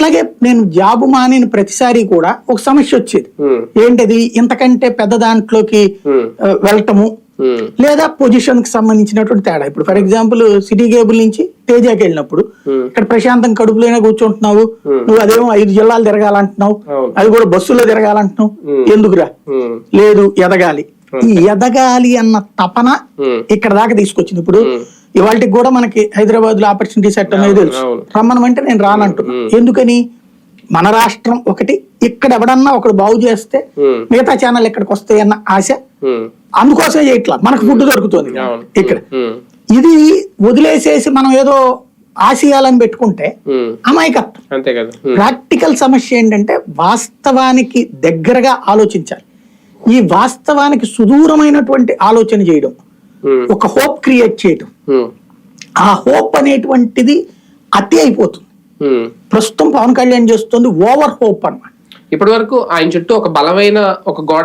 అట్లాగే నేను జాబు మానిన ప్రతిసారి కూడా ఒక సమస్య వచ్చేది. ఏంటది? ఇంతకంటే పెద్ద దాంట్లోకి వెళ్ళటము. లేదా పొజిషన్కి సంబంధించినటువంటి తేడా. ఇప్పుడు ఫర్ ఎగ్జాంపుల్ సిటీ కేబుల్ నుంచి తేజాకి వెళ్ళినప్పుడు. ఇక్కడ ప్రశాంతం కడుపులోనే కూర్చుంటున్నావు. నువ్వు అదేమో ఐదు జిల్లాలు తిరగాలంటున్నావు. అది కూడా బస్సులో తిరగాలంటున్నావు. ఎందుకురా? లేదు ఎదగాలి. ఈ ఎదగాలి అన్న తపన ఇక్కడ దాకా తీసుకొచ్చింది. ఇప్పుడు. ఇవాళకి కూడా మనకి హైదరాబాద్లో ఆపర్చునిటీ సెట్ అనేది తెలుసు. రమ్మనమంటే నేను రానంటున్నా ఎందుకని? మన రాష్ట్రం ఒకటి ఇక్కడ ఎవడన్నా ఒకడు బాగు చేస్తే మిగతా ఛానల్ ఇక్కడికి వస్తాయి అన్న ఆశ ఉమ్, అందుకోసమే చేయట్లా. మనకు ఫుడ్ దొరుకుతుంది. ఇక్కడ. ఇది వదిలేసేసి మనం ఏదో ఆశయాలని పెట్టుకుంటే అమాయకత్వం. అంతే కదా. ప్రాక్టికల్ సమస్య ఏంటంటే వాస్తవానికి దగ్గరగా ఆలోచించాలి. ఈ వాస్తవానికి సుదూరమైనటువంటి ఆలోచన చేయడం. ఒక హోప్ క్రియేట్ చేయడం ఉమ్, ఆ హోప్ అనేటువంటిది అతి అయిపోతుంది. ఉమ్. ప్రస్తుతం పవన్ కళ్యాణ్ చేస్తుంది ఓవర్ హోప్ అన్నమాట. ఇప్పటి వరకు ఆయన చుట్టూ ఒక బలమైన ఒక గోడ